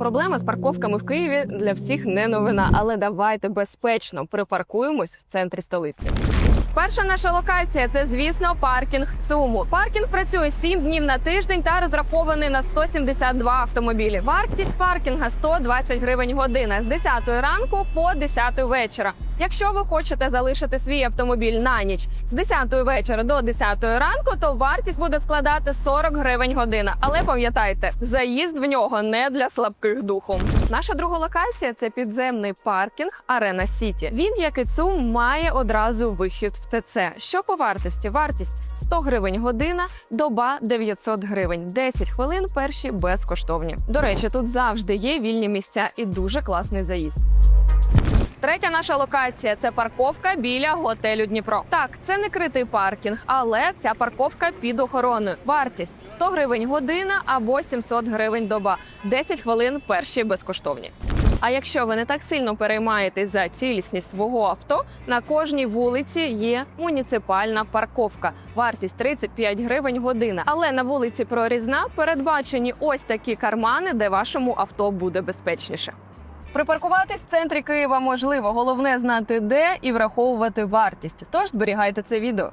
Проблема з парковками в Києві для всіх не новина, але давайте безпечно припаркуємось в центрі столиці. Перша наша локація це, звісно, паркінг ЦУМу. Паркінг працює 7 днів на тиждень та розрахований на 172 автомобілі. Вартість паркінга 120 гривень година з 10 ранку по 10 вечора. Якщо ви хочете залишити свій автомобіль на ніч з 10 вечора до 10 ранку, то вартість буде складати 40 гривень година. Але пам'ятайте, заїзд в нього не для слабких духом. Наша друга локація це підземний паркінг Арена Сіті. Він, як і ЦУМ, має одразу вихід в ТЦ. Що по вартості? Вартість 100 гривень година, доба 900 гривень. 10 хвилин перші безкоштовні. До речі, тут завжди є вільні місця і дуже класний заїзд. Третя наша локація це парковка біля готелю Дніпро. Так, це не критий паркінг, але ця парковка під охороною. Вартість 100 гривень година або 700 гривень доба. 10 хвилин перші безкоштовні. А якщо ви не так сильно переймаєтесь за цілісність свого авто, на кожній вулиці є муніципальна парковка. Вартість 35 гривень година. Але на вулиці Прорізна передбачені ось такі кармани, де вашому авто буде безпечніше. Припаркуватись в центрі Києва можливо, головне знати де і враховувати вартість. Тож зберігайте це відео.